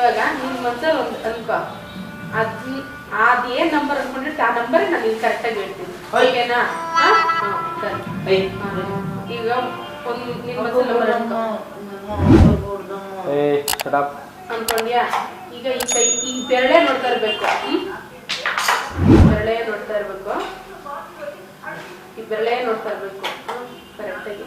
ಇವಾಗ ನಿನ್ ಮತ್ತೆ ಒಂದು ಅನ್ಕೋ. ಅದ್ ಅದ್ ಏನ್ ನಂಬರ್ ಅನ್ಕೊಂಡಿರ್ತ ಆ ನಂಬರ್ ನಾನು ನಿನ್ ಕರೆಕ್ಟಾಗಿ ಹೇಳ್ತೀನಿ. ಓಕೆನಾ? ಈಗ ಒಂದ್ ನಂಬರ್ ಅನ್ಕೋ. ಅನ್ಕೊಂಡ್ಯಾ? ಈಗ ಈ ಕೈ ಈ ಬೆರಳೆ ನೋಡ್ತಾ ಇರ್ಬೇಕು. ಹ್ಮ್? ಬೆರಳೆ ನೋಡ್ತಾ ಇರ್ಬೇಕು. ಈ ಬೆರಳೆ ನೋಡ್ತಾ ಇರ್ಬೇಕು. ಕರೆಕ್ಟಾಗಿ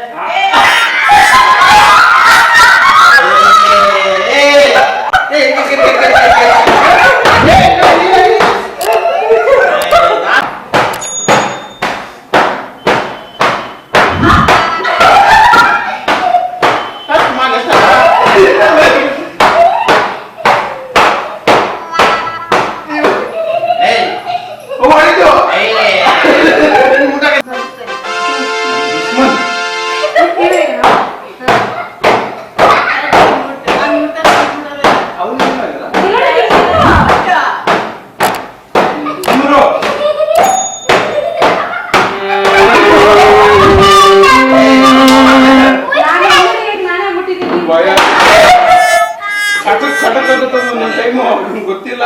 ಚಟಕ್ ಚಟಕ್ ಆಗುತ್ತೆ ಒಂದೊಂದು ಟೈಮ್ ಅವ್ರಿಗೆ ಗೊತ್ತಿಲ್ಲ.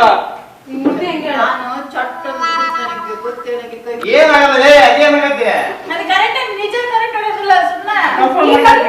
ಏನಾಗಲ್ಲ ಏನಾಗತ್ತೆ ನನಗೆ ಕರೆಕ್ಟ್ ನಿಜ ಕರೆಕ್ಟ್ ಹೊಡೆದಿಲ್ಲ ಸುಮ್ಮನೆ